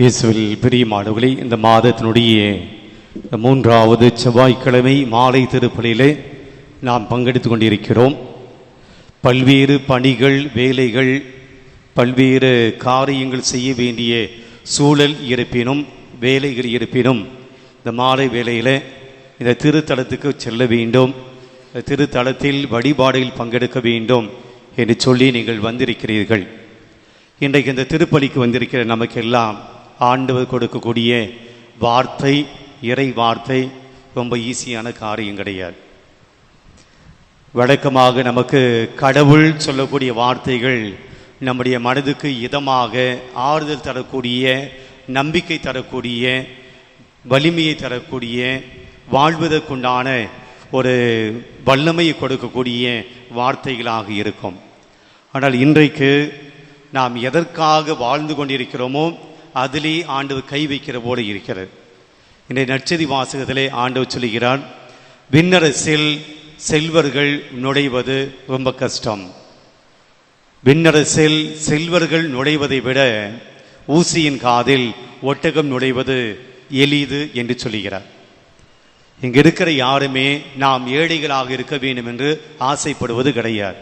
இயேசுவில் பிரியமானவர்களே இந்த மாதத்தினுடைய மூன்றாவது செவ்வாய்க்கிழமை மாலை திருப்பலியிலே நாம் பங்கெடுத்து கொண்டிருக்கிறோம். பல்வேறு பணிகள் வேலைகள் பல்வேறு காரியங்கள் செய்ய வேண்டிய சூழல் இருப்பினும் வேலைகள் இருப்பினும் இந்த மாலை வேளையில் இந்த திருத்தலத்துக்கு செல்ல வேண்டும். இந்த திருத்தலத்தில் வழிபாடுகள் பங்கெடுக்க வேண்டும் என்று சொல்லி நீங்கள் வந்திருக்கிறீர்கள். இன்றைக்கு இந்த திருப்பலிக்கு வந்திருக்கிற நமக்கெல்லாம் ஆண்டவர் கொடுக்கக்கூடிய வார்த்தை இறை வார்த்தை ரொம்ப ஈஸியான காரியம் கிடையாது. வழக்கமாக நமக்கு கடவுள் சொல்லக்கூடிய வார்த்தைகள் நம்முடைய மனதுக்கு இதமாக ஆறுதல் தரக்கூடிய நம்பிக்கை தரக்கூடிய வலிமையை தரக்கூடிய வாழ்வதற்குண்டான ஒரு வல்லமையை கொடுக்கக்கூடிய வார்த்தைகளாக இருக்கும். ஆனால் இன்றைக்கு நாம் எதற்காக வாழ்ந்து கொண்டிருக்கிறோமோ அதிலே ஆண்டவர் கை வைக்கிற போல இருக்கிறது. இன்றைய நட்சதி வாசகத்திலே ஆண்டவர் சொல்லுகிறார் விண்ணரசில் செல்வர்கள் நுழைவது ரொம்ப கஷ்டம். விண்ணரசில் செல்வர்கள் நுழைவதை விட ஊசியின் காதில் ஒட்டகம் நுழைவது எளிது என்று சொல்லுகிறார். இங்கு இருக்கிற யாருமே நாம் ஏழைகளாக இருக்க வேண்டும் என்று ஆசைப்படுவது கிடையாது.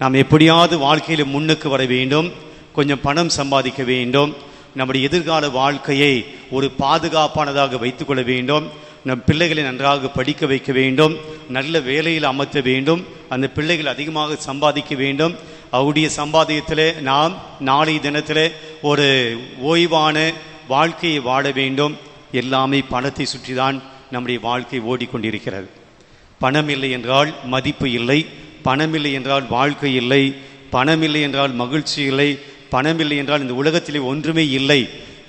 நாம் எப்படியாவது வாழ்க்கையில் முன்னுக்கு வர வேண்டும் கொஞ்சம் பணம் சம்பாதிக்க வேண்டும் நம்முடைய எதிர்கால வாழ்க்கையை ஒரு பாதுகாப்பானதாக வைத்துக்கொள்ள வேண்டும். நம் பிள்ளைகளை நன்றாக படிக்க வைக்க வேண்டும். நல்ல வேலையில் அமர்த்த வேண்டும். அந்த பிள்ளைகள் அதிகமாக சம்பாதிக்க வேண்டும். அவருடைய சம்பாதியத்தில் நாம் நாளை தினத்தில் ஒரு ஓய்வான வாழ்க்கையை வாழ வேண்டும். எல்லாமே பணத்தை சுற்றி தான் நம்முடைய வாழ்க்கை ஓடிக்கொண்டிருக்கிறது. பணம் இல்லை என்றால் மதிப்பு இல்லை. பணம் இல்லை என்றால் வாழ்க்கை இல்லை. பணம் இல்லை என்றால் மகிழ்ச்சி இல்லை. பணம் இல்லை என்றால் இந்த உலகத்திலே ஒன்றுமே இல்லை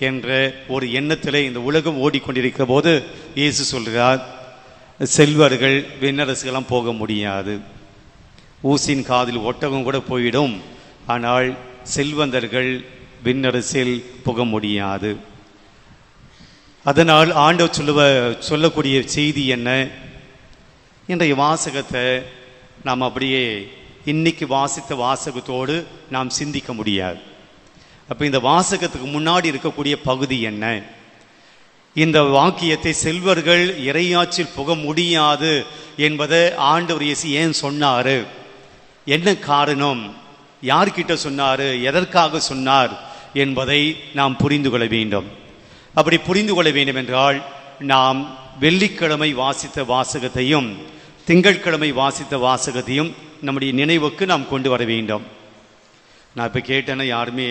என்ற ஒரு எண்ணத்திலே இந்த உலகம் ஓடிக்கொண்டிருக்கிற போது இயேசு சொல்கிறார் செல்வர்கள் விண்ணரசுகளாம் போக முடியாது. ஊசின் காதில் ஒட்டகம் கூட போயிடும். ஆனால் செல்வந்தர்கள் விண்ணரசில் புக முடியாது. அதனால் ஆண்டவர் சொல்லுவ சொல்லக்கூடிய செய்தி என்ன? இன்றைய வாசகத்தை நாம் அப்படியே இன்னைக்கு வாசித்த வாசகத்தோடு நாம் சிந்திக்க முடியாது. அப்போ இந்த வாசகத்துக்கு முன்னாடி இருக்கக்கூடிய பகுதி என்ன? இந்த வாக்கியத்தை செல்வர்கள் இறையாற்றில் புக முடியாது என்பதை ஆண்டவர் இயேசு ஏன் சொன்னார்? என்ன காரணம்? யார்கிட்ட சொன்னார்? எதற்காக சொன்னார்? என்பதை நாம் புரிந்து கொள்ள வேண்டும். அப்படி புரிந்து கொள்ள வேண்டும் என்றால் நாம் வெள்ளிக்கிழமை வாசித்த வாசகத்தையும் திங்கட்கிழமை வாசித்த வாசகத்தையும் நம்முடைய நினைவுக்கு நாம் கொண்டு வர வேண்டும். நான் இப்போ கேட்டேன்னா யாருமே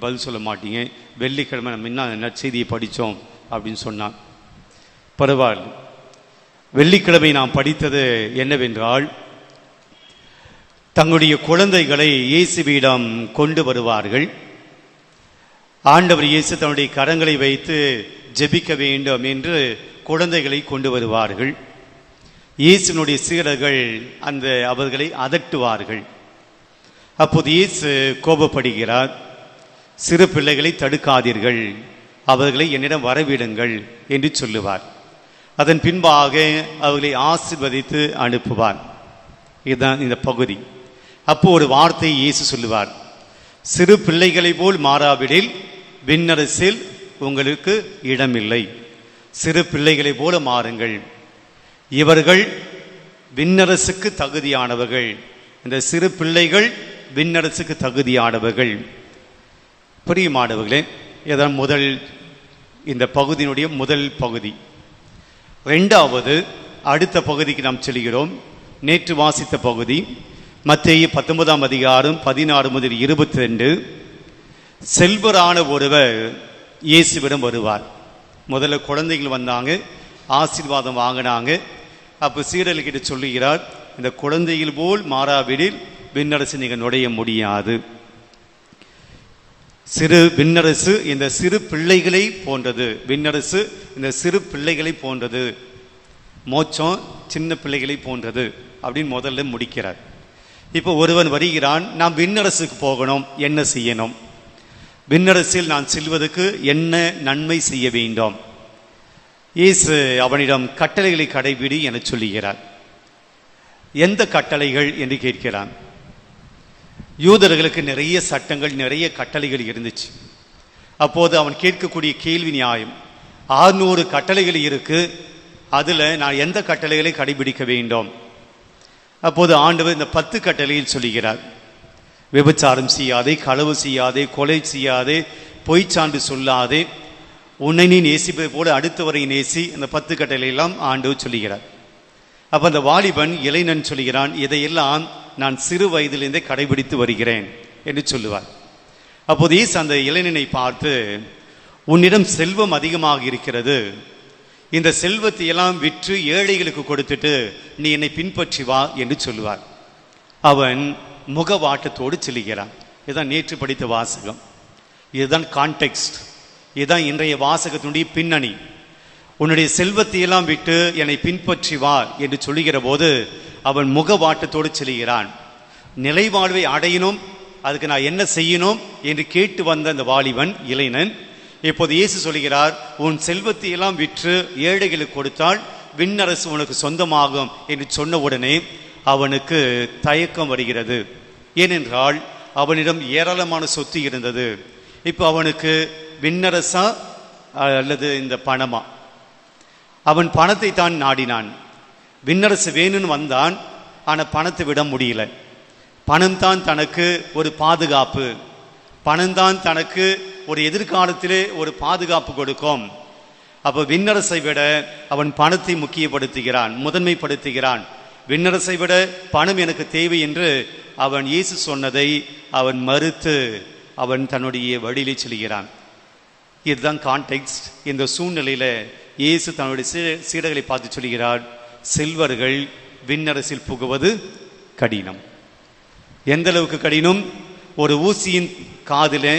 பதில் சொல்ல மாட்டீங்க. வெள்ளிக்கிழமை நம்ம என்ன நற்செய்தியை படித்தோம் அப்படின்னு சொன்னான் பரவாயில்ல. வெள்ளிக்கிழமை நாம் படித்தது என்னவென்றால் தங்களுடைய குழந்தைகளை இயேசுவிடம் கொண்டு வருவார்கள். ஆண்டவர் இயேசு தன்னுடைய கரங்களை வைத்து ஜெபிக்க வேண்டும் என்று குழந்தைகளை கொண்டு வருவார்கள். இயேசுனுடைய சீரர்கள் அந்த அவர்களை அதட்டுவார்கள். அப்போது இயேசு கோபப்படுகிறார் சிறு பிள்ளைகளை தடுக்காதீர்கள். அவர்களை என்னிடம் வரவிடுங்கள் என்று சொல்லுவார். அதன் பின்பாக அவர்களை ஆசிர்வதித்து அனுப்புவார். இதுதான் இந்த பகுதி. அப்போ ஒரு வார்த்தை இயேசு சொல்லுவார். சிறு பிள்ளைகளை போல் மாறாவிடில் விண்ணரசில் உங்களுக்கு இடமில்லை. சிறு பிள்ளைகளை போல மாறுங்கள். இவர்கள் விண்ணரசுக்கு தகுதியானவர்கள். இந்த சிறு பிள்ளைகள் விண்ணரசுக்கு தகுதியானவர்கள். பிரியமானவர்களே இதான் முதல் இந்த பகுதியினுடைய முதல் பகுதி. ரெண்டாவது அடுத்த பகுதிக்கு நாம் செல்கிறோம். நேற்று வாசித்த பகுதி மத்திய பத்தொன்பதாம் அதிகாரம் பதினாறு முதல் இருபத்தி ரெண்டு செல்வரான ஒருவர் இயேசுவிடம் வருவார். முதல்ல குழந்தைகள் வந்தாங்க ஆசீர்வாதம் வாங்கினாங்க. அப்போ சீடல்கிட்ட சொல்லுகிறார் இந்த குழந்தைகள் போல் மாறாவிடில் விண்ணரசு நீங்கள் நுழைய முடியாது. சிறு விண்ணரசு இந்த சிறு பிள்ளைகளை போன்றது. விண்ணரசு இந்த சிறு பிள்ளைகளை போன்றது. மோட்சம் சின்ன பிள்ளைகளை போன்றது அப்படின்னு முதல்ல முடிக்கிறார். இப்போ ஒருவன் வருகிறான் நாம் விண்ணரசுக்கு போகணும் என்ன செய்யணும்? விண்ணரசில் நான் செல்வதற்கு என்ன நன்மை செய்ய வேண்டும்? இயேசு அவனிடம் கட்டளைகளை கடைபிடி என சொல்லுகிறார். எந்த கட்டளைகள் என்று கேட்கிறான்? யூதர்களுக்கு நிறைய சட்டங்கள் நிறைய கட்டளைகள் இருந்துச்சு. அப்போது அவன் கேட்கக்கூடிய கேள்வி நியாயம் ஆறுநூறு கட்டளைகள் இருக்குது அதில் நான் எந்த கட்டளைகளை கடைபிடிக்க வேண்டும்? அப்போது ஆண்டவர் இந்த பத்து கட்டளையில் சொல்லுகிறார் விபச்சாரம் செய்யாதே களவு செய்யாதே கொலை செய்யாதே பொய் சான்று சொல்லாதே உன்னை நீ நேசிப்பதை போல அடுத்தவரை நேசி இந்த பத்து கட்டளையெல்லாம் ஆண்டவர் சொல்லுகிறார். அப்போ அந்த வாலிபன் இளைஞன் சொல்லுகிறான் இதையெல்லாம் நான் சிறு வயதிலிருந்தே கடைபிடித்து வருகிறேன் என்று சொல்லுவார். அப்போது ஈஸ் அந்த இளைஞனை பார்த்து உன்னிடம் செல்வம் அதிகமாக இருக்கிறது. இந்த செல்வத்தை எல்லாம் விற்று ஏழைகளுக்கு கொடுத்துட்டு நீ என்னை பின்பற்றி வா என்று சொல்லுவார். அவன் முகவாட்டத்தோடு செல்லுகிறான் இதுதான் நேற்று படித்த வாசகம். இதுதான் கான்டெக்ஸ்ட் இதுதான் இன்றைய வாசகத்தினுடைய பின்னணி. உன்னுடைய செல்வத்தை எல்லாம் விட்டு என்னை பின்பற்றி வா என்று சொல்லுகிற போது அவன் முகவாட்டத்தோடு செல்கிறான். நிலைவாழ்வை அடையணும் அதுக்கு நான் என்ன செய்யணும் என்று கேட்டு வந்த அந்த வாலிபன் இளைஞன் இப்போது இயேசு சொல்கிறார் உன் செல்வத்தை எல்லாம் விற்று ஏழைகளுக்கு கொடுத்தால் விண்ணரசு உனக்கு சொந்தமாகும் என்று சொன்ன உடனே அவனுக்கு தயக்கம் வருகிறது. ஏனென்றால் அவனிடம் ஏராளமான சொத்து இருந்தது. இப்போ அவனுக்கு விண்ணரசா அல்லது இந்த பணமா? அவன் பணத்தை தான் நாடினான். விண்ணரசு வேணும்னு வந்தான் ஆனால் பணத்தை விட முடியல. பணம் தான் தனக்கு ஒரு பாதுகாப்பு. பணம் தான் தனக்கு ஒரு எதிர்காலத்திலே ஒரு பாதுகாப்பு கொடுக்கும். அப்போ விண்ணரசை விட அவன் பணத்தை முக்கியப்படுத்துகிறான் முதன்மைப்படுத்துகிறான். விண்ணரசை விட பணம் எனக்கு தேவை என்று அவன் இயேசு சொன்னதை அவன் மறுத்து அவன் தன்னுடைய வழியிலே செல்கிறான். இதுதான் கான்டெக்ட் இந்த சூழ்நிலையில் இயேசு தன்னுடைய சீடர்களை பார்த்து சொல்கிறார் செல்வர்கள் விண்ணரசில் புகுவது கடினம். எந்த அளவுக்கு கடினம்? ஒரு ஊசியின் காதில்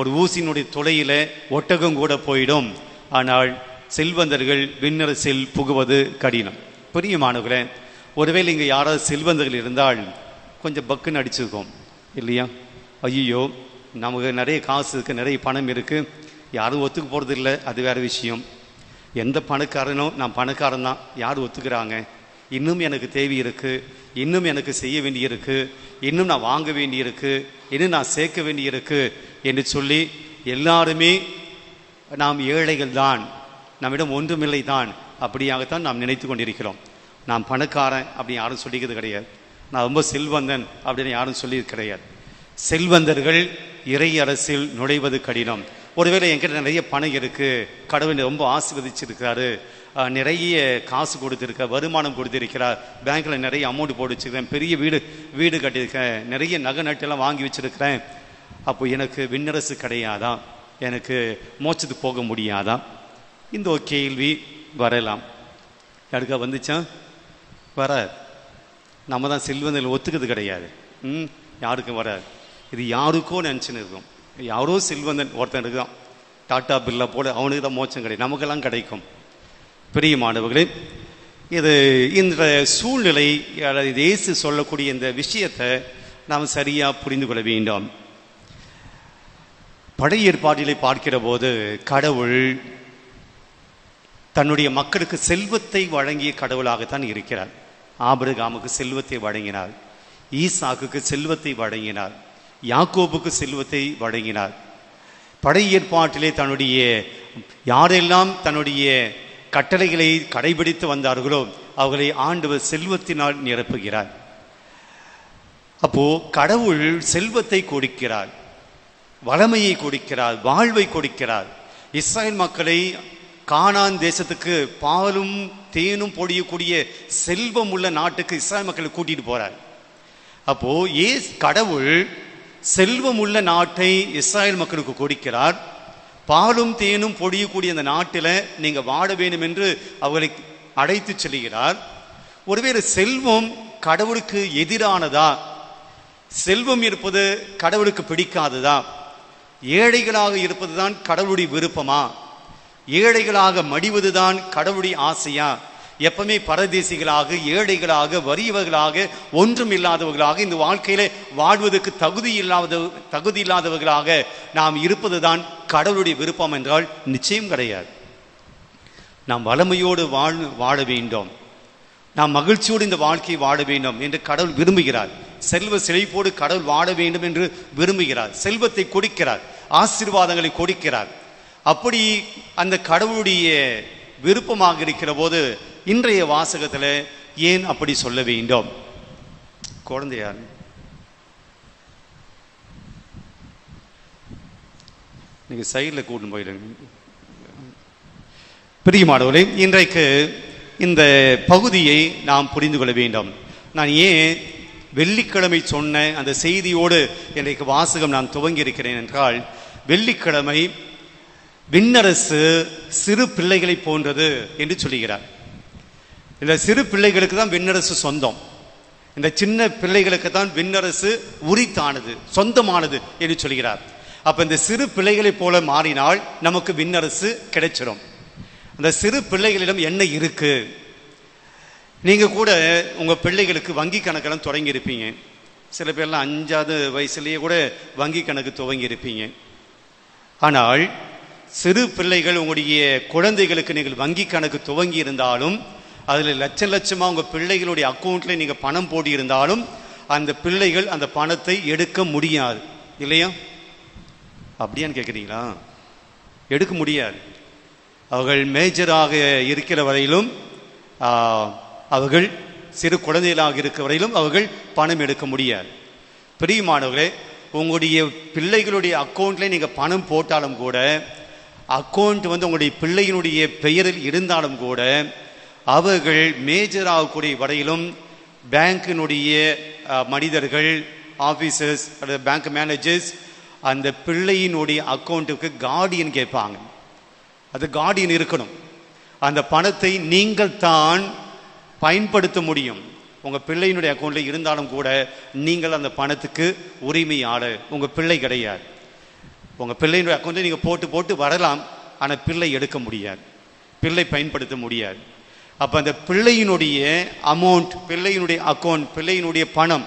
ஒரு ஊசியினுடைய துளையில் ஒட்டகம் கூட போயிடும். ஆனால் செல்வந்தர்கள் விண்ணரசில் புகுவது கடினம். பிரியமானவர்களே ஒருவேளை இங்கே யாராவது செல்வந்தர்கள் இருந்தால் கொஞ்சம் பக்குன்னு அடிச்சுக்கோம். இல்லையா? ஐயோ நமக்கு நிறைய காசு இருக்குது நிறைய பணம் இருக்குது யாரும் ஒத்துக்கு போகிறது இல்லை அது வேற விஷயம். எந்த பணக்காரனோ நான் பணக்காரன் தான் யார் ஒத்துக்கிறாங்க? இன்னும் எனக்கு தேவை இருக்குது இன்னும் எனக்கு செய்ய வேண்டியிருக்கு இன்னும் நான் வாங்க வேண்டியிருக்கு இன்னும் நான் சேர்க்க வேண்டியிருக்கு என்று சொல்லி எல்லாருமே நாம் ஏழைகள் தான் நம்மிடம் ஒன்றுமில்லை தான் அப்படியாகத்தான் நாம் நினைத்து கொண்டிருக்கிறோம். நான் பணக்காரன் அப்படின்னு யாரும் சொல்லிக்கிறது கிடையாது. நான் ரொம்ப செல்வந்தன் அப்படின்னு யாரும் சொல்லி கிடையாது. செல்வந்தர்கள் இறை அரசில் நுழைவது கடினம். ஒருவேளை என்கிட்ட நிறைய பணம் இருக்குது கடவுள் ரொம்ப ஆசீர்வதிச்சிருக்காரு நிறைய காசு கொடுத்துருக்க வருமானம் கொடுத்துருக்கிறார் பேங்க்கில் நிறைய அமௌண்ட் போட்டு வச்சிருக்கேன் பெரிய வீடு வீடு கட்டியிருக்கேன். நிறைய நகை நட்டெல்லாம் வாங்கி வச்சிருக்கிறேன். அப்போ எனக்கு விண்ணரசு கிடையாதான் எனக்கு மோச்சத்து போக முடியாதா? இந்த ஒரு கேள்வி வரலாம். யாருக்கா வந்துச்சா? வராது நம்ம தான் செல்வந்தில் ஒத்துக்கிறது கிடையாது. ம் யாருக்கும் வராது இது யாருக்கோ நினச்சின்னு இருக்கும். யாரோ செல்வந்தன் ஒருத்தனுக்கு தான் டாட்டா பில்லா போல அவனுக்கு தான் மோச்சம் கிடைக்கும் நமக்கெல்லாம் கிடைக்கும். பெரிய மாணவர்களே இது இந்த சூழ்நிலை அல்லது இயேசு சொல்லக்கூடிய இந்த விஷயத்தை நாம் சரியாக புரிந்து கொள்ள வேண்டும். பழைய ஏற்பாட்டிலே பார்க்கிற போது கடவுள் தன்னுடைய மக்களுக்கு செல்வத்தை வழங்கிய கடவுளாகத்தான் இருக்கிறார். ஆபிரகாமுக்கு செல்வத்தை வழங்கினார். ஈசாக்குக்கு செல்வத்தை வழங்கினார். யாக்கோபுக்கு செல்வத்தை வழங்கினார். படை ஏற்பாட்டிலே தன்னுடைய யாரெல்லாம் தன்னுடைய கட்டளைகளை கடைபிடித்து வந்தார்களோ அவர்களை ஆண்டவர் செல்வத்தினால் நிரப்புகிறார். அப்போ கடவுள் செல்வத்தை கொடுக்கிறார் வளமையை கொடுக்கிறார் வாழ்வை கொடுக்கிறார். இஸ்ரேல் மக்களை கானான் தேசத்துக்கு பாலும் தேனும் பொழியக்கூடிய செல்வம் உள்ள நாட்டுக்கு இஸ்ரேல் மக்களை கூட்டிட்டு போறார். அப்போ ஏஸ் கடவுள் செல்வம் உள்ள நாட்டை இஸ்ராயல் மக்களுக்கு கொடுக்கிறார். பாலும் தேனும் பொடியக்கூடிய அந்த நாட்டில் நீங்கள் வாழ வேண்டும் என்று அவர்களை அழைத்து செல்கிறார். ஒருவேளை செல்வம் கடவுளுக்கு எதிரானதா? செல்வம் இருப்பது கடவுளுக்கு பிடிக்காததா? ஏழைகளாக இருப்பதுதான் கடவுளுடைய விருப்பமா? ஏழைகளாக மடிவதுதான் கடவுளுடைய ஆசையா? எப்பவுமே பரதேசிகளாக ஏழைகளாக வறியவர்களாக ஒன்றும் இல்லாதவர்களாக இந்த வாழ்க்கையில வாழ்வதற்கு தகுதி இல்லாத தகுதி இல்லாதவர்களாக நாம் இருப்பதுதான் கடவுளுடைய விருப்பம் என்றால் நிச்சயம் கிடையாது. நாம் வளமையோடு வாழ் வாழ வேண்டும். நாம் மகிழ்ச்சியோடு இந்த வாழ்க்கையை வாழ வேண்டும் என்று கடவுள் விரும்புகிறார். செல்வ செழிப்போடு கடவுள் வாழ வேண்டும் என்று விரும்புகிறார். செல்வத்தை கொடுக்கிறார். ஆசீர்வாதங்களை கொடுக்கிறார். அப்படி அந்த கடவுளுடைய விருப்பமாக இருக்கிற போது இன்றைய வாசகத்தில் ஏன் அப்படி சொல்ல வேண்டும்? குழந்தையார். நீங்கள் சைடில் கூட்டின்னு போயிடுங்க. பிரியமானவர்களே இன்றைக்கு இந்த பகுதியை நாம் புரிந்து கொள்ள வேண்டும். நான் ஏன் வெள்ளிக்கிழமை சொன்ன அந்த செய்தியோடு இன்றைக்கு வாசகம் நான் துவங்கி இருக்கிறேன் என்றால் வெள்ளிக்கிழமை விண்ணரசு சிறு பிள்ளைகளை போன்றது என்று சொல்லுகிறார். இந்த சிறு பிள்ளைகளுக்கு தான் விண்ணரசு சொந்தம். இந்த சின்ன பிள்ளைகளுக்கு தான் விண்ணரசு உரித்தானது சொந்தமானது என்று சொல்கிறார் அப்போ இந்த சிறு பிள்ளைகளைப் போல மாறினால் நமக்கு விண்ணரசு கிடைச்சிடும் அந்த சிறு பிள்ளைகளிடம் என்ன இருக்கு? நீங்கள் கூட உங்கள் பிள்ளைகளுக்கு வங்கி கணக்கெல்லாம் தொடங்கி இருப்பீங்க சில பேர்லாம் அஞ்சாவது வயசுலேயே கூட வங்கி கணக்கு துவங்கி இருப்பீங்க ஆனால் சிறு பிள்ளைகள் உங்களுடைய குழந்தைகளுக்கு நீங்கள் வங்கி கணக்கு துவங்கி இருந்தாலும் அதில் லட்சம் லட்சமாக உங்கள் பிள்ளைகளுடைய அக்கௌண்ட்டில் நீங்கள் பணம் போட்டு இருந்தாலும் அந்த பிள்ளைகள் அந்த பணத்தை எடுக்க முடியாது. இல்லையா? அப்படியான்னு கேட்குறீங்களா எடுக்க முடியாது. அவர்கள் மேஜராக இருக்கிற வரையிலும் அவர்கள் சிறு குழந்தைகளாக இருக்கிற வரையிலும் அவர்கள் பணம் எடுக்க முடியாது. பிரியமானவர்களே உங்களுடைய பிள்ளைகளுடைய அக்கௌண்ட்டில் நீங்கள் பணம் போட்டாலும் கூட அக்கௌண்ட் வந்து உங்களுடைய பிள்ளையினுடைய பெயரில் இருந்தாலும் கூட அவர்கள் மேஜர் ஆகக்கூடிய வரையிலும் பேங்கினுடைய மனிதர்கள் ஆஃபீஸர்ஸ் அல்லது பேங்க் மேனேஜர்ஸ் அந்த பிள்ளையினுடைய அக்கௌண்ட்டுக்கு கார்டியன் கேட்பாங்க. அது கார்டியன் இருக்கணும். அந்த பணத்தை நீங்கள் தான் பயன்படுத்த முடியும். உங்கள் பிள்ளையினுடைய அக்கௌண்ட்டில் இருந்தாலும் கூட நீங்கள் அந்த பணத்துக்கு உரிமையாளர். உங்கள் பிள்ளை கிடையாது. உங்கள் பிள்ளையினுடைய அக்கௌண்ட்டை நீங்கள் போட்டு போட்டு வரலாம். ஆனால் பிள்ளை எடுக்க முடியாது. பிள்ளை பயன்படுத்த முடியாது. அப்போ அந்த பிள்ளையினுடைய அமௌண்ட் பிள்ளையினுடைய அக்கௌண்ட் பிள்ளையினுடைய பணம்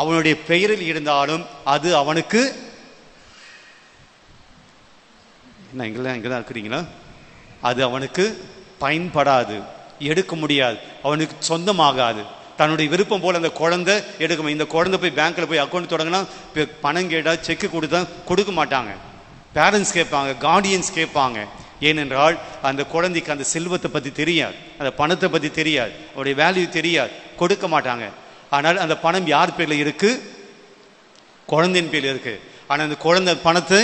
அவனுடைய பெயரில் இருந்தாலும் அது அவனுக்கு என்ன இங்கெல்லாம் இங்கே தான் இருக்கிறீங்களா? அது அவனுக்கு பயன்படாது. எடுக்க முடியாது. அவனுக்கு சொந்தமாகாது. தன்னுடைய விருப்பம் போல் அந்த குழந்தை எடுக்க இந்த குழந்தை போய் பேங்க்கில் போய் அக்கௌண்ட் தொடங்கினா பணம் கேட்டால் செக்கு கொடுத்தா கொடுக்க மாட்டாங்க. பேரண்ட்ஸ் கேட்பாங்க கார்டியன்ஸ் கேட்பாங்க. ஏனென்றால் அந்த குழந்தைக்கு அந்த செல்வத்தை பற்றி தெரியாது. அந்த பணத்தை பற்றி தெரியாது. அவருடைய வேல்யூ தெரியாது. கொடுக்க மாட்டாங்க. ஆனால் அந்த பணம் யார் பேரில் இருக்குது குழந்தையின் பேரில் இருக்குது ஆனால் அந்த குழந்தை பணத்தை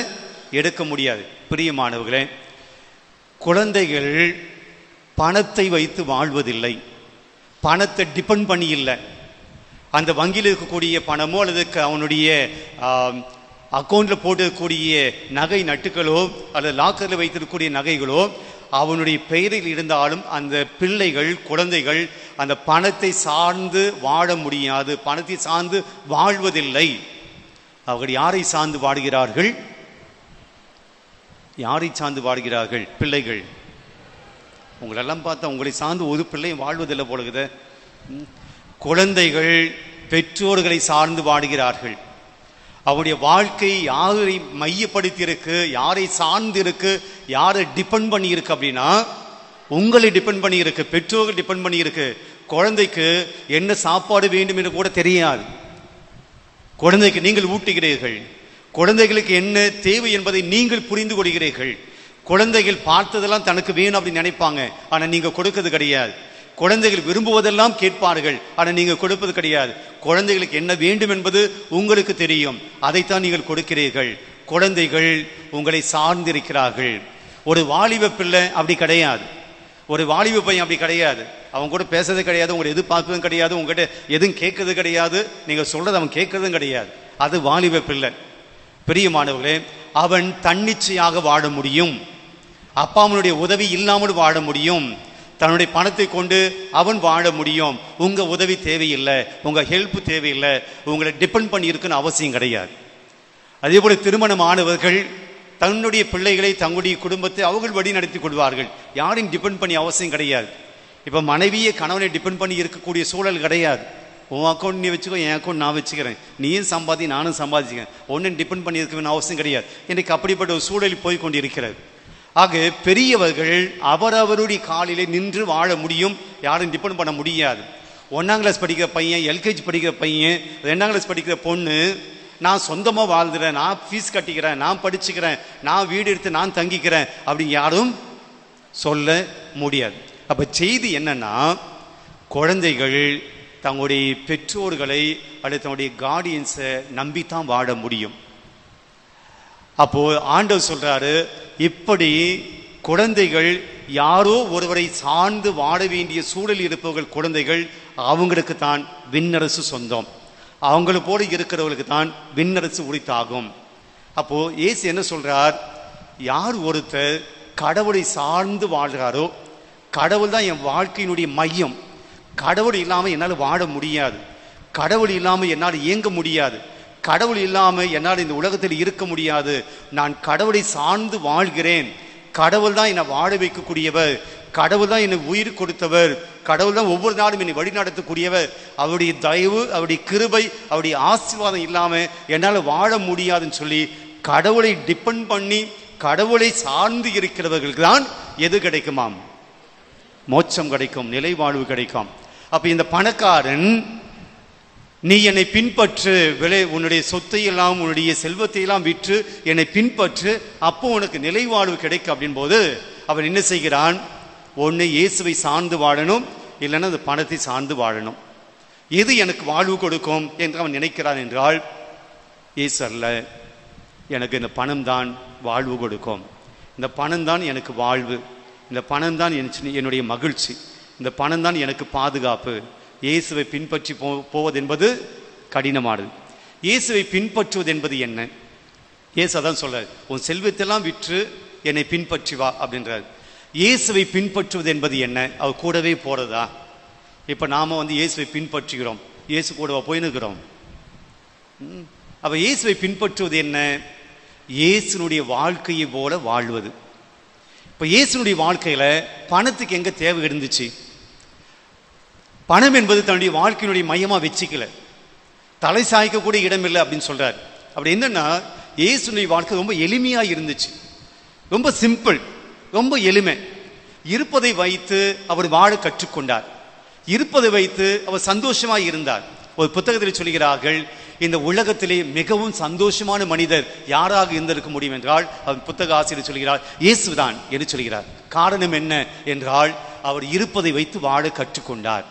எடுக்க முடியாது. பிரியமானவர்களே குழந்தைகள் பணத்தை வைத்து வாழ்வதில்லை. பணத்தை டிபெண்ட் பண்ணி இல்லை. அந்த வங்கியில் இருக்கக்கூடிய பணமோ அல்லது அவனுடைய அக்கௌண்ட்டில் போட்டிருக்கக்கூடிய நகை நட்டுகளோ அல்லது லாக்கரில் வைத்திருக்கக்கூடிய நகைகளோ அவனுடைய பெயரில் இருந்தாலும் அந்த பிள்ளைகள் குழந்தைகள் அந்த பணத்தை சார்ந்து வாழ முடியாது. பணத்தை சார்ந்து வாழ்வதில்லை. அவர்கள் யாரை சார்ந்து வாடுகிறார்கள் யாரை சார்ந்து வாடுகிறார்கள் பிள்ளைகள். உங்களெல்லாம் பார்த்தா உங்களை சார்ந்து ஒரு பிள்ளையும் வாழ்வதில்லை போலுகுத குழந்தைகள் பெற்றோர்களை சார்ந்து வாடுகிறார்கள் அவருடைய வாழ்க்கை யாரை மையப்படுத்தி இருக்கு யாரை சார்ந்து இருக்கு யாரை டிபெண்ட் பண்ணி இருக்கு அப்படின்னா உங்களை டிபெண்ட் பண்ணி இருக்கு பெற்றோர்கள் டிபெண்ட் பண்ணி இருக்கு குழந்தைக்கு என்ன சாப்பாடு வேண்டும் என்று கூட தெரியாது. குழந்தைக்கு நீங்கள் ஊட்டுகிறீர்கள். குழந்தைகளுக்கு என்ன தேவை என்பதை நீங்கள் புரிந்து கொள்கிறீர்கள். குழந்தைகள் பார்த்ததெல்லாம் தனக்கு வேணும் அப்படின்னு நினைப்பாங்க. ஆனால் நீங்கள் கொடுக்கிறது கிடையாது. குழந்தைகள் விரும்புவதெல்லாம் கேட்பார்கள். ஆனால் நீங்கள் கொடுப்பது கிடையாது. குழந்தைகளுக்கு என்ன வேண்டும் என்பது உங்களுக்கு தெரியும். அதைத்தான் நீங்கள் கொடுக்கிறீர்கள். குழந்தைகள் உங்களை சார்ந்திருக்கிறார்கள். ஒரு வாலிப பிள்ளை அப்படி கிடையாது. ஒரு வாலிப பையன் அப்படி கிடையாது. அவன் கூட பேசுறது கிடையாது உங்களை எதிர்பார்ப்பதும் கிடையாது உங்ககிட்ட எதுவும் கேட்கறது கிடையாது. நீங்கள் சொல்றது அவன் கேட்கறதும் கிடையாது. அது வாலிப பிள்ளை. பிரியமானவர்களே அவன் தன்னிச்சையாக வாழ முடியும். அப்பா அம்மனுடைய உதவி இல்லாமல் வாழ முடியும். தன்னுடைய பணத்தை கொண்டு அவன் வாழ முடியும். உங்கள் உதவி தேவையில்லை. உங்கள் ஹெல்ப் தேவையில்லை. உங்களை டிபெண்ட் பண்ணி இருக்குன்னு அவசியம் கிடையாது. அதே போல் திருமணம் ஆனவர்கள் தன்னுடைய பிள்ளைகளை தங்களுடைய குடும்பத்தை அவர்கள் வழி நடத்தி கொள்வார்கள். யாரையும் டிபெண்ட் பண்ணி அவசியம் கிடையாது. இப்போ மனைவியே கணவனை டிபெண்ட் பண்ணி இருக்கக்கூடிய சூழல் கிடையாது. உன் அக்கௌண்ட் நீ வச்சுக்கோ என் அக்கௌண்ட் நான் வச்சுக்கிறேன். நீயும் சம்பாதி நானும் சம்பாதிச்சிக்கிறேன். ஒன்றும் டிபெண்ட் பண்ணி இருக்க அவசியம் கிடையாது. எனக்கு அப்படிப்பட்ட ஒரு சூழலில் போய் கொண்டிருக்கிறது. ஆக பெரியவர்கள் அவரவருடைய காலிலே நின்று வாழ முடியும். யாரும் டிபெண்ட் பண்ண முடியாது. ஒன்றாம் கிளாஸ் படிக்கிற பையன் எல்கேஜி படிக்கிற பையன் ரெண்டாம் கிளாஸ் படிக்கிற பொண்ணு நான் சொந்தமாக வாழ்ந்துறேன் நான் ஃபீஸ் கட்டிக்கிறேன் நான் படிச்சுக்கிறேன் நான் வீடு எடுத்து நான் தங்கிக்கிறேன் அப்படின்னு யாரும் சொல்ல முடியாது. அப்போ செய்தி என்னன்னா குழந்தைகள் தங்களுடைய பெற்றோர்களை அல்லது தன்னுடைய கார்டியன்ஸை நம்பித்தான் வாழ முடியும். அப்போது ஆண்டவர் சொல்கிறாரு இப்படி குழந்தைகள் யாரோ ஒருவரை சார்ந்து வாழ வேண்டிய சூழலில் இருப்பவர்கள் குழந்தைகள் அவங்களுக்கு தான் விண்ணரசு சொந்தம். அவங்கள போல இருக்கிறவர்களுக்கு தான் விண்ணரசு உரித்தாகும். அப்போது ஏசு என்ன சொல்கிறார் யார் ஒருத்தர் கடவுளை சார்ந்து வாழ்கிறாரோ கடவுள் தான் என் வாழ்க்கையினுடைய மையம். கடவுள் இல்லாமல் என்னால் வாழ முடியாது. கடவுள் இல்லாமல் என்னால் இயங்க முடியாது. கடவுள் இல்லாமல் என்னால் இந்த உலகத்தில் இருக்க முடியாது. நான் கடவுளை சார்ந்து வாழ்கிறேன். கடவுள் தான் என்னை வாழ வைக்கக்கூடியவர். கடவுள் தான் என்னை உயிர் கொடுத்தவர். கடவுள் தான் ஒவ்வொரு நாளும் என்னை வழி நடத்தக்கூடியவர் அவருடைய தயவு அவருடைய கிருபை அவருடைய ஆசீர்வாதம் இல்லாமல் என்னால் வாழ முடியாதுன்னு சொல்லி கடவுளை டிபெண்ட் பண்ணி கடவுளை சார்ந்து இருக்கிறவர்களுக்கு தான் எது கிடைக்குமாம்? மோட்சம் கிடைக்கும் நிலை வாழ்வு கிடைக்கும். அப்போ இந்த பணக்காரன் நீ என்னை பின்பற்று. விலை உன்னுடைய சொத்தையெல்லாம் உன்னுடைய செல்வத்தையெல்லாம் விற்று என்னை பின்பற்று. அப்போ உனக்கு நிலை வாழ்வு கிடைக்கும் அப்படின் போது அவன் என்ன செய்கிறான்? ஒன்று இயேசுவை சார்ந்து வாழணும். இல்லைன்னா அந்த பணத்தை சார்ந்து வாழணும். எது எனக்கு வாழ்வு கொடுக்கும் என்று அவன் நினைக்கிறான் என்றால் இயேசு அல்ல. எனக்கு இந்த பணம் தான் வாழ்வு கொடுக்கும். இந்த பணம் தான் எனக்கு வாழ்வு. இந்த பணம் தான் என்னுடைய மகிழ்ச்சி. இந்த பணம் தான் எனக்கு பாதுகாப்பு. இயேசுவை பின்பற்றி போ போவது என்பது கடினமானது. இயேசுவை பின்பற்றுவது என்பது என்ன? இயேசு அதான் சொல்றார் உன் செல்வத்தெல்லாம் விற்று என்னை பின்பற்றி வா அப்படின்றார். இயேசுவை பின்பற்றுவது என்பது என்ன? அவர் கூடவே போகிறதா இப்போ நாம் வந்து இயேசுவை பின்பற்றுகிறோம். இயேசு கூடவா போயினுக்கிறோம் அப்போ இயேசுவை பின்பற்றுவது என்ன? இயேசுனுடைய வாழ்க்கையை போல வாழ்வது. இப்போ இயேசுனுடைய வாழ்க்கையில் பணத்துக்கு எங்கே தேவை இருந்துச்சு? பணம் என்பது தன்னுடைய வாழ்க்கையினுடைய மையமாக வச்சுக்கல. தலை சாய்க்கக்கூடிய இடம் இல்லை அப்படின்னு சொல்கிறார் அப்படி என்னென்னா இயேசுனுடைய வாழ்க்கை ரொம்ப எளிமையாக இருந்துச்சு. ரொம்ப சிம்பிள் ரொம்ப எளிமை. இருப்பதை வைத்து அவர் வாழ கற்றுக்கொண்டார். இருப்பதை வைத்து அவர் சந்தோஷமாக இருந்தார். ஒரு புத்தகத்தில் சொல்கிறார்கள் இந்த உலகத்திலே மிகவும் சந்தோஷமான மனிதர் யாராக இருந்திருக்க முடியும் என்றால் அவர் புத்தக ஆசிரியர் சொல்கிறார் இயேசுதான் என்று சொல்கிறார். காரணம் என்ன என்றால் அவர் இருப்பதை வைத்து வாழ கற்றுக்கொண்டார்.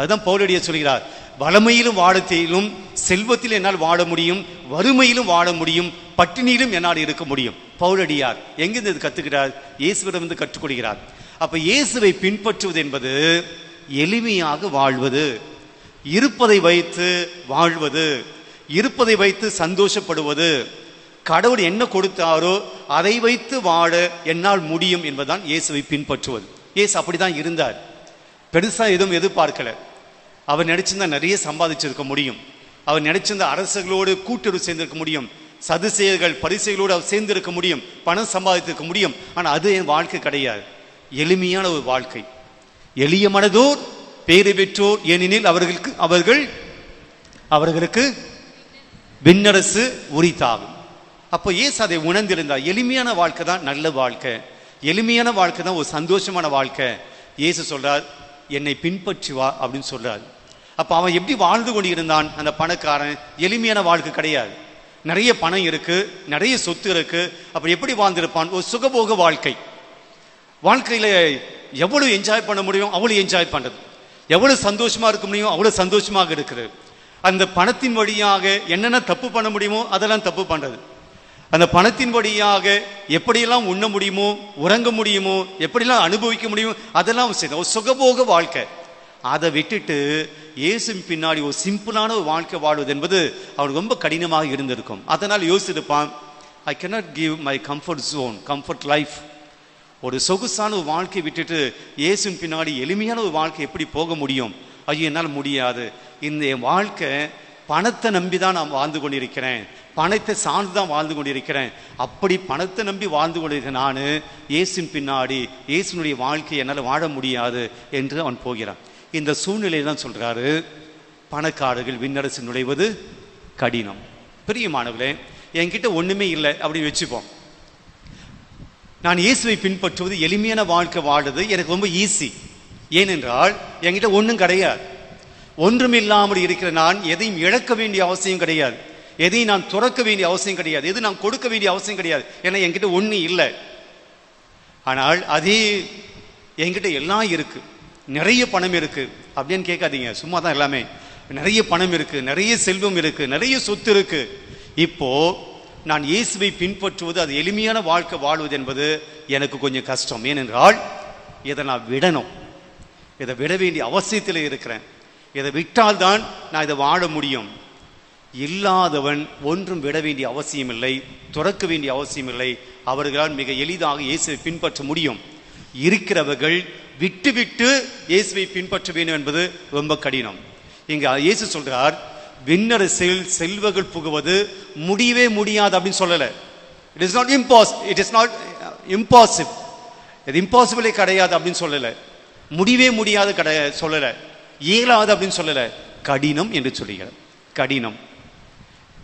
அதுதான் பவுலடிய சொல்கிறார். வளமையிலும் வாழத்தையிலும் செல்வத்தில் என்னால் வாழ முடியும் வறுமையிலும் வாழ முடியும் பட்டினியிலும் என்னால் இருக்க முடியும். பவுலடியார் எங்கிருந்து இது கத்துக்கிறார்? இயேசுவிடம் இருந்து கற்றுக்கொள்கிறார் அப்ப இயேசுவை பின்பற்றுவது என்பது எளிமையாக வாழ்வது இருப்பதை வைத்து வாழ்வது இருப்பதை வைத்து சந்தோஷப்படுவது கடவுள் என்ன கொடுத்தாரோ அதை வைத்து வாழ என்னால் முடியும் என்பதுதான் இயேசுவை பின்பற்றுவது. இயேசு அப்படிதான் இருந்தார். பெருசா எதுவும் எதிர்பார்க்கல. அவர் நினைச்சிருந்தா நிறைய சம்பாதிச்சிருக்க முடியும். அவர் நினைச்சிருந்த அரசுகளோடு கூட்டுறவு சேர்ந்திருக்க முடியும். சதுசெயர்கள் பரிசைகளோடு அவர் சேர்ந்திருக்க முடியும். பணம் சம்பாதித்திருக்க முடியும். ஆனால் அது என் வாழ்க்கை கிடையாது. எளிமையான ஒரு வாழ்க்கை. எளிய மனதோர் பேறு பெற்றோர் ஏனெனில் அவர்களுக்கு அவர்கள் அவர்களுக்கு விண்ணரசு உரித்தாகும். அப்போ ஏசு அதை உணர்ந்திருந்தார். எளிமையான வாழ்க்கை தான் நல்ல வாழ்க்கை. எளிமையான வாழ்க்கை தான் ஒரு சந்தோஷமான வாழ்க்கை. இயேசு சொல்றார் என்னை பின்பற்றி வா அப்படின்னு சொல்றார். அப்போ அவன் எப்படி வாழ்ந்து கொண்டு இருந்தான் அந்த பணக்காரன் எளிமையான வாழ்க்கை கிடையாது. நிறைய பணம் இருக்கு நிறைய சொத்து இருக்கு. அப்ப எப்படி வாழ்ந்திருப்பான்? ஒரு சுகபோக வாழ்க்கை. வாழ்க்கையில எவ்வளவு என்ஜாய் பண்ண முடியும்? அவ்வளோ என்ஜாய் பண்ணுறது எவ்வளவு சந்தோஷமா இருக்க முடியும்? அவ்வளோ சந்தோஷமாக இருக்குது அந்த பணத்தின் வழியாக என்னென்ன தப்பு பண்ண முடியுமோ அதெல்லாம் தப்பு பண்ணுறது அந்த பணத்தின் வழியாக எப்படியெல்லாம் உண்ண முடியுமோ உறங்க முடியுமோ எப்படிலாம் அனுபவிக்க முடியுமோ அதெல்லாம் செய்த ஒரு சுகபோக வாழ்க்கை. அதை விட்டுட்டு இயேசுவின் பின்னாடி ஒரு சிம்பிளான ஒரு வாழ்க்கை வாழ்வது என்பது அவனுக்கு ரொம்ப கடினமாக இருந்திருக்கும். அதனால் யோசிச்சிருப்பான் I cannot give my comfort zone comfort life ஒரு சொகுசான ஒரு வாழ்க்கையை விட்டுட்டு இயேசுவின் பின்னாடி எளிமையான ஒரு வாழ்க்கை எப்படி போக முடியும்? ஐயோ என்னால் முடியாது. இந்த என் வாழ்க்கை பணத்தை நம்பி தான் நான் வாழ்ந்து கொண்டிருக்கிறேன். பணத்தை சார்ந்து தான் வாழ்ந்து கொண்டிருக்கிறேன். அப்படி பணத்தை நம்பி வாழ்ந்து கொண்டிருக்கிற நான் இயேசின் பின்னாடி இயேசுனுடைய வாழ்க்கையை என்னால் வாழ முடியாது என்று அவன் போகிறான். இந்த சூழ்நிலையை தான் சொல்கிறாரு பணக்காரர்கள் விண்ணரசு நுழைவது கடினம். பிரியமானவர்களே என்கிட்ட ஒன்றுமே இல்லை அப்படின்னு வச்சுப்போம். நான் இயேசுவை பின்பற்றுவது எளிமையான வாழ்க்கை வாழுறது எனக்கு ரொம்ப ஈஸி ஏனென்றால் என்கிட்ட ஒன்றும் கிடையாது. ஒன்றும் இல்லாமல் இருக்கிற நான் எதையும் இழக்க வேண்டிய அவசியம் கிடையாது. எதையும் நான் துறக்க வேண்டிய அவசியம் கிடையாது. எது நான் கொடுக்க வேண்டிய அவசியம் கிடையாது. ஏன்னா என்கிட்ட ஒன்றும் இல்லை. ஆனால் அதே என்கிட்ட எல்லாம் இருக்குது நிறைய பணம் இருக்குது அப்படின்னு கேட்காதீங்க. சும்மா தான் எல்லாமே. நிறைய பணம் இருக்குது நிறைய செல்வம் இருக்குது நிறைய சொத்து இருக்குது இப்போது நான் இயேசுவை பின்பற்றுவது அது எளிமையான வாழ்க்கை வாழ்வது என்பது எனக்கு கொஞ்சம் கஷ்டம். ஏனென்றால் இதை நான் விடணும். இதை விட வேண்டிய அவசியத்தில் இருக்கிறேன். இதை விட்டால்தான் நான் இதை வாழ முடியும். இல்லாதவன் ஒன்றும் விட வேண்டிய அவசியம் இல்லை துறக்க வேண்டிய அவசியம் இல்லை அவர்களால் மிக எளிதாக இயேசுவை பின்பற்ற முடியும். இருக்கிறவர்கள் விட்டு விட்டு இயேசுவை பின்பற்ற வேண்டும் என்பது ரொம்ப கடினம். இங்க இயேசு சொல்றார் விண்ணரசில் செல்வர்கள் புகுவது முடியவே முடியாது அப்படின்னு சொல்லல. It is not impossible it is not impossible இது இம்பாசிபிளே கிடையாது அப்படின்னு சொல்லலை. முடியவே முடியாது கடை சொல்லலை. இயலாது அப்படின்னு சொல்லலை. கடினம் என்று சொல்லுகிறார். கடினம்.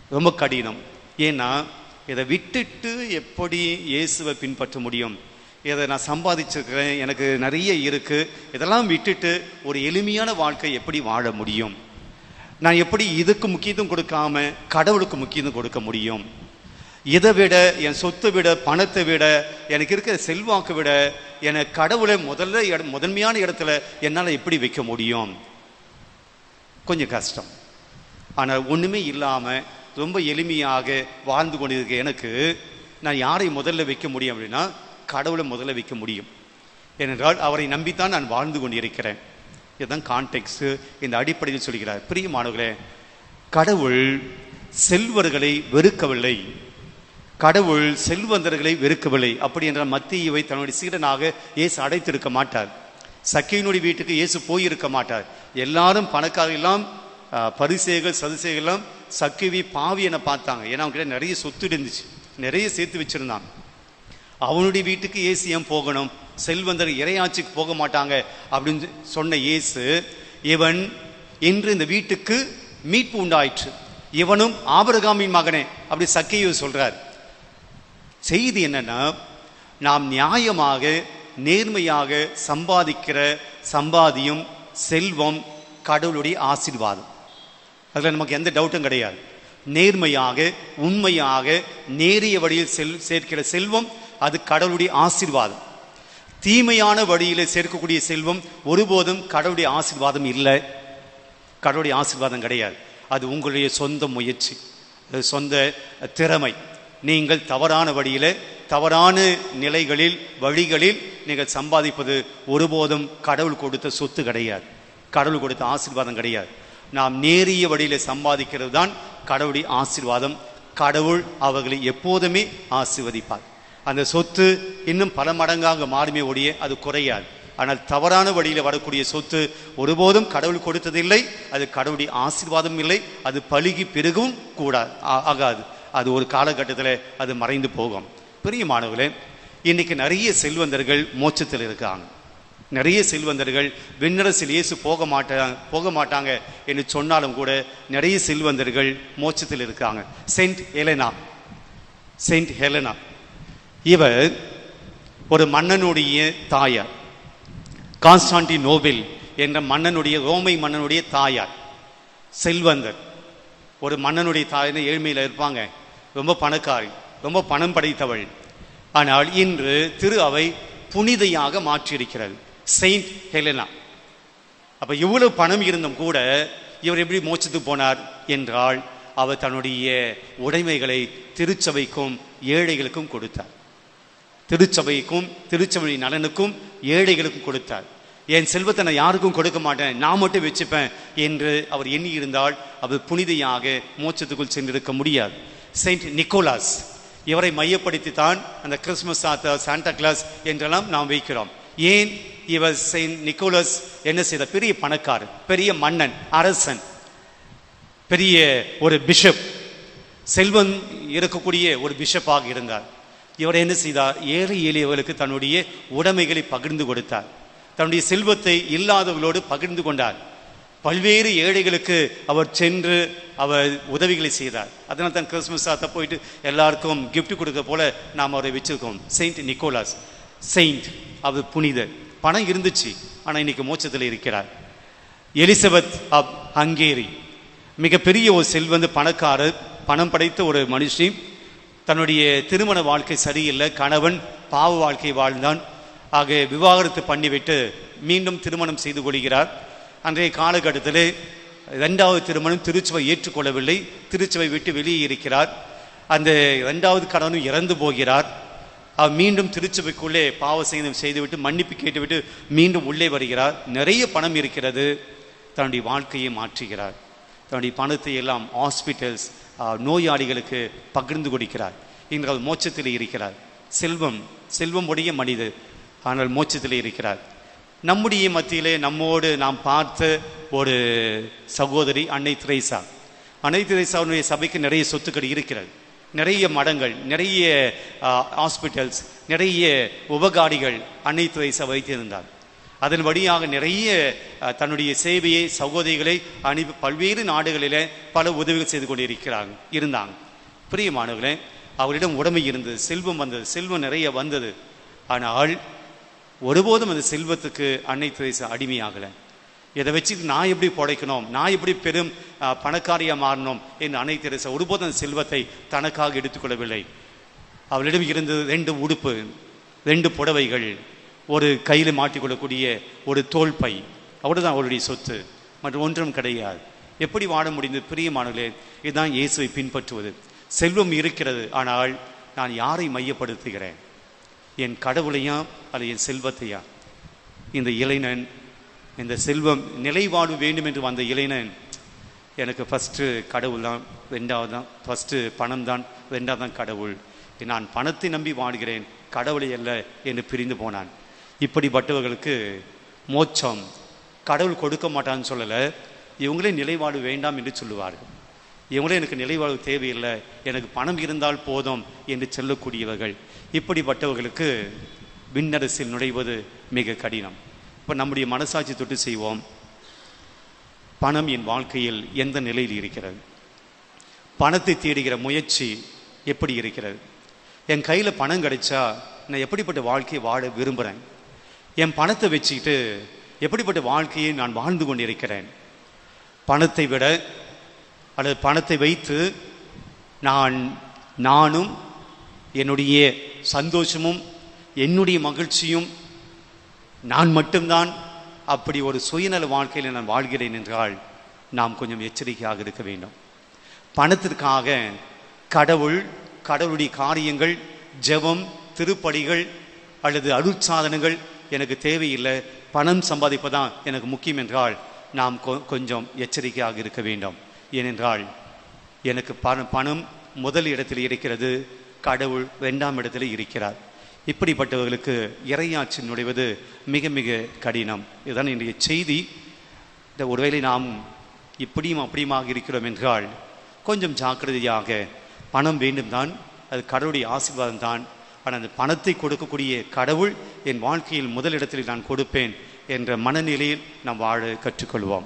ரொம்ப கடினம். ஏன்னா இதை விட்டுட்டு எப்படி இயேசுவை பின்பற்ற முடியும்? இதை நான் சம்பாதிச்சிருக்கிறேன் எனக்கு நிறைய இருக்குது இதெல்லாம் விட்டுட்டு ஒரு எளிமையான வாழ்க்கை எப்படி வாழ முடியும்? நான் எப்படி இதுக்கு முக்கியத்துவம் கொடுக்காம கடவுளுக்கு முக்கியத்துவம் கொடுக்க முடியும்? இதை விட என் சொத்தை விட பணத்தை விட எனக்கு இருக்கிற செல்வாக்கு விட என கடவுளை முதல்ல இட- முதன்மையான இடத்துல என்னால் எப்படி வைக்க முடியும்? கொஞ்சம் கஷ்டம். ஆனால் ஒன்றுமே இல்லாமல் ரொம்ப எளிமையாக வாழ்ந்து கொண்டிருக்க எனக்கு நான் யாரை முதல்ல வைக்க முடியும் அப்படின்னா கடவுளை முதல்ல வைக்க முடியும். ஏனென்றால் அவரை நம்பித்தான் நான் வாழ்ந்து கொண்டிருக்கிறேன். இதுதான் கான்டெக்ட்ஸு இந்த அடிப்படையில் சொல்கிறார். பிரியமானவர்களே கடவுள் செல்வர்களை வெறுக்கவில்லை. கடவுள் செல்வந்தர்களை வெறுக்கவில்லை. அப்படி என்றால் மத்தியவை தன்னுடைய சீடனாக இயேசு அடைத்திருக்க மாட்டார். சக்கையினுடைய வீட்டுக்கு இயேசு போயிருக்க மாட்டார். எல்லாரும் பணக்காரெல்லாம் ஆஹ், பரிசேகள் சக்கிவி பாவி என பார்த்தாங்க. ஏன்னா அவங்க நிறைய சொத்து இருந்துச்சு. நிறைய சேர்த்து வச்சிருந்தான். அவனுடைய வீட்டுக்கு ஏசு ஏன் போகணும்? செல்வந்தர் இறையாட்சிக்கு போக மாட்டாங்க அப்படின்னு சொன்ன இயேசு இவன் இன்று இந்த வீட்டுக்கு மீட்பு உண்டாயிற்று. இவனும் ஆபரகாமின் மகனே அப்படி சக்கையு சொல்றார். செய்தி என்னன்னா நாம் நியாயமாக நேர்மையாக சம்பாதிக்கிற சம்பாதியும் செல்வம் கடவுளுடைய ஆசீர்வாதம். அதில் நமக்கு எந்த டவுட்டும் கிடையாது. நேர்மையாக உண்மையாக நேரிய வழியில் செல் சேர்க்கிற செல்வம் அது கடவுளுடைய ஆசீர்வாதம். தீமையான வழியில் சேர்க்கக்கூடிய செல்வம் ஒருபோதும் கடவுளுடைய ஆசீர்வாதம் இல்லை. கடவுளுடைய ஆசீர்வாதம் கிடையாது. அது உங்களுடைய சொந்த முயற்சி சொந்த திறமை. நீங்கள் தவறான வழியில் தவறான நிலைகளில் வழிகளில் நீங்கள் சம்பாதிப்பது ஒருபோதும் கடவுள் கொடுத்த சொத்து கிடையாது. கடவுள் கொடுத்த ஆசீர்வாதம் கிடையாது. நாம் நேரிய வழியில் சம்பாதிக்கிறது தான் கடவுளுடைய ஆசீர்வாதம். கடவுள் அவர்களை எப்போதுமே ஆசீர்வதிப்பார். அந்த சொத்து இன்னும் பல மடங்காக மாறுமே ஒழிய அது குறையாது. ஆனால் தவறான வழியில் வரக்கூடிய சொத்து ஒருபோதும் கடவுள் கொடுத்ததில்லை அது கடவுளுடைய ஆசீர்வாதம் இல்லை அது பழுகி பெருகவும் கூடாது ஆ- ஆகாது. அது ஒரு காலகட்டத்தில் அது மறைந்து போகும். பிரியமானவர்களே இன்னைக்கு நிறைய செல்வந்தர்கள் மோச்சத்தில் இருக்காங்க. நிறைய செல்வந்தர்கள் விண்ணரசில் இயேசு போக மாட்டாங்க போக மாட்டாங்க என்று சொன்னாலும் கூட நிறைய செல்வந்தர்கள் மோச்சத்தில் இருக்காங்க. Saint Helena Saint Helena. இவர் ஒரு மன்னனுடைய தாயார். கான்ஸ்டான்டி நோபெல் என்ற மன்னனுடைய ரோமை மன்னனுடைய தாயார் செல்வந்தர். ஒரு மன்னனுடைய தாயின ஏழ்மையில் இருப்பாங்க. ரொம்ப பணக்காரி ரொம்ப பணம் படைத்தவள். ஆனால் இன்று திரு அவை புனிதையாக மாற்றியிருக்கிறது. Saint Helena. அப்போ இவ்வளவு பணம் இருந்தும் கூட இவர் எப்படி மோட்சத்துக்கு போனார் என்றால் அவர் தன்னுடைய உடைமைகளை திருச்சபைக்கும் ஏழைகளுக்கும் கொடுத்தார். திருச்சபைக்கும் திருச்சபை நலனுக்கும் ஏழைகளுக்கும் கொடுத்தார். என் செல்வத்தை நான் யாருக்கும் கொடுக்க மாட்டேன். நான் மட்டும் வச்சுப்பேன் என்று அவர் எண்ணி இருந்தால் அவர் புனிதையாக மோட்சத்துக்குள் சென்றிருக்க முடியாது. செயின்ட் நிக்கோலாஸ் இவரை மையப்படுத்தி தான் அந்த கிறிஸ்துமஸ் தாத்தா சாண்டா கிளாஸ் என்றெல்லாம் நாம் வைக்கிறோம். ஏன்? இவர் செயின்ட் நிக்கோலஸ் என்ன செய்த? பெரிய பணக்காரர் பெரிய மன்னன் அரசன் பெரிய ஒரு பிஷப் செல்வம் இருக்கக்கூடிய ஒரு பிஷப்பாக இருந்தார். இவர் என்ன செய்தார்? ஏழை எளியவர்களுக்கு தன்னுடைய உடைமைகளை பகிர்ந்து கொடுத்தார். தன்னுடைய செல்வத்தை இல்லாதவர்களோடு பகிர்ந்து கொண்டார். பல்வேறு ஏழைகளுக்கு அவர் சென்று அவர் உதவிகளை செய்தார். அதனால் தான் கிறிஸ்துமஸ் தாத்தா போயிட்டு எல்லாருக்கும் கிஃப்ட் கொடுக்க போல நாம் அவரை வச்சிருக்கோம். செயின்ட் நிக்கோலாஸ் செயின்ட் அவர் புனிதர். பணம் இருந்துச்சு ஆனால் இன்னைக்கு மோச்சத்தில் இருக்கிறார். Elizabeth of Hungary. மிகப்பெரிய ஒரு செல்வந்து பணக்காரர் பணம் படைத்த ஒரு மனுஷன் தன்னுடைய திருமண வாழ்க்கை சரியில்லை கணவன் பாவ வாழ்க்கை வாழ்ந்தான். ஆக விவாகரத்து பண்ணிவிட்டு மீண்டும் திருமணம் செய்து கொள்கிறார். அன்றைய காலகட்டத்தில் இரண்டாவது திருமணம் திருச்சுவை ஏற்றுக்கொள்ளவில்லை. திருச்சுவை விட்டு வெளியே இருக்கிறார். அந்த இரண்டாவது கணவனும் இறந்து போகிறார். அவர் மீண்டும் திருச்சபைக்குள்ளே பாவ செய்தம் செய்துவிட்டு மன்னிப்பு கேட்டுவிட்டு மீண்டும் உள்ளே வருகிறார். நிறைய பணம் இருக்கிறது. தன்னுடைய வாழ்க்கையை மாற்றுகிறார். தன்னுடைய பணத்தை எல்லாம் ஹாஸ்பிட்டல்ஸ் நோயாளிகளுக்கு பகிர்ந்து கொடுக்கிறார். இன்றால் மோட்சத்தில் இருக்கிறார். செல்வம் செல்வம் உடைய மனிதர் ஆனால் மோட்சத்தில் இருக்கிறார். நம்முடைய மத்தியிலே நம்மோடு நாம் பார்த்த ஒரு சகோதரி அன்னை திரேசா. அன்னை திரேசாவுடைய சபைக்கு நிறைய சொத்துக்கள் இருக்கிறது. நிறைய மடங்கள் நிறைய ஹாஸ்பிட்டல்ஸ் நிறைய உபகாரிகள் அன்னை திரேசா வைத்திருந்தார். அதன் வழியாக நிறைய தன்னுடைய சேவையை சகோதரிகளை அனுப்பி பல்வேறு நாடுகளிலே பல உதவிகள் செய்து கொண்டிருக்கிறாங்க இருந்தாங்க. பிரியமானவர்களே அவரிடம் உடமை இருந்தது செல்வம் வந்தது செல்வம் நிறைய வந்தது. ஆனால் ஒருபோதும் அந்த செல்வத்துக்கு அன்னை திரேசா அடிமையாகலை. இதை வச்சு நான் எப்படி பிழைக்கணும் நான் எப்படி பெரும் பணக்காரியாக மாறணும்? என்று அன்னை திரேசா ஒருபோதும் அந்த செல்வத்தை தனக்காக எடுத்துக்கொள்ளவில்லை. அவளிடம் இருந்தது ரெண்டு உடுப்பு ரெண்டு புடவைகள். ஒரு கையில் மாட்டிக்கொள்ளக்கூடிய ஒரு தோல் பை அவ்வளோதான் அவருடைய சொத்து. மற்றும் ஒன்றும் கிடையாது. எப்படி வாழ முடிந்தது? பிரியமானவர்களே இதுதான் இயேசுவை பின்பற்றுவது. செல்வம் இருக்கிறது ஆனால் நான் யாரை மையப்படுத்துகிறேன்? என் கடவுளையா அல்லது என் செல்வத்தையா? இந்த இளைஞன் இந்த செல்வம் நிலைவாழ்வு வேண்டும் என்று வந்த இளைஞன் எனக்கு ஃபஸ்ட்டு கடவுள் தான் ரெண்டாவது தான் ஃபஸ்ட்டு பணம் தான் ரெண்டாவது தான் கடவுள். நான் பணத்தை நம்பி வாழ்கிறேன் கடவுளை அல்ல என்று பிரிந்து போனான். இப்படிப்பட்டவர்களுக்கு மோட்சம். கடவுள் கொடுக்க மாட்டான்னு சொல்லலை. இவங்களே நிலைவாழ்வு வேண்டாம் என்று சொல்லுவார்கள். இவங்களே எனக்கு நிலைவாழ்வு தேவையில்லை. எனக்கு பணம் இருந்தால் போதும் என்று சொல்லக்கூடியவர்கள். இப்படிப்பட்டவர்களுக்கு விண்ணரசில் நுழைவது மிக கடினம். இப்போ நம்முடைய மனசாட்சி தொட்டு செய்வோம். பணம் என் வாழ்க்கையில் எந்த நிலையில் இருக்கிறது? பணத்தை தேடுகிற முயற்சி எப்படி இருக்கிறது? என் கையில் பணம் கிடைச்சா நான் எப்படிப்பட்ட வாழ்க்கையை வாழ விரும்புகிறேன் என் பணத்தை வச்சுக்கிட்டு எப்படிப்பட்ட வாழ்க்கையை நான் வாழ்ந்து கொண்டிருக்கிறேன்? பணத்தை விட அல்லது பணத்தை வைத்து நான் நானும் என்னுடைய சந்தோஷமும் என்னுடைய மகிழ்ச்சியும் நான் மட்டும்தான் அப்படி ஒரு சுயநல வாழ்க்கையில் நான் வாழ்கிறேன் என்றால் நாம் கொஞ்சம் எச்சரிக்கையாக இருக்க வேண்டும். பணத்திற்காக கடவுள் கடவுளுடைய காரியங்கள் ஜெபம் திருப்படிகள் அல்லது அருட்சாதனங்கள் எனக்கு தேவையில்லை பணம் சம்பாதிப்பதான் எனக்கு முக்கியம் என்றால் நாம் கொ- கொஞ்சம் எச்சரிக்கையாக இருக்க வேண்டும். ஏனென்றால் எனக்கு பணம் பணம் முதல் இடத்தில் இருக்கிறது கடவுள் இரண்டாம் இடத்தில் இருக்கிறார். இப்படிப்பட்டவர்களுக்கு இறையாட்சி நுழைவது மிக மிக கடினம். இதுதான் இன்றைய செய்தி. இந்த ஒருவேளை நாம் இப்படியும் அப்படியுமாக இருக்கிறோம் என்றால் கொஞ்சம் ஜாக்கிரதையாக பணம் வேண்டும் தான் அது கடவுளுடைய ஆசீர்வாதம் தான் ஆனால் அந்த பணத்தை கொடுக்கக்கூடிய கடவுள் என் வாழ்க்கையில் முதலிடத்தில் நான் கொடுப்பேன் என்ற மனநிலையில் நாம் வாழ கற்றுக்கொள்வோம்.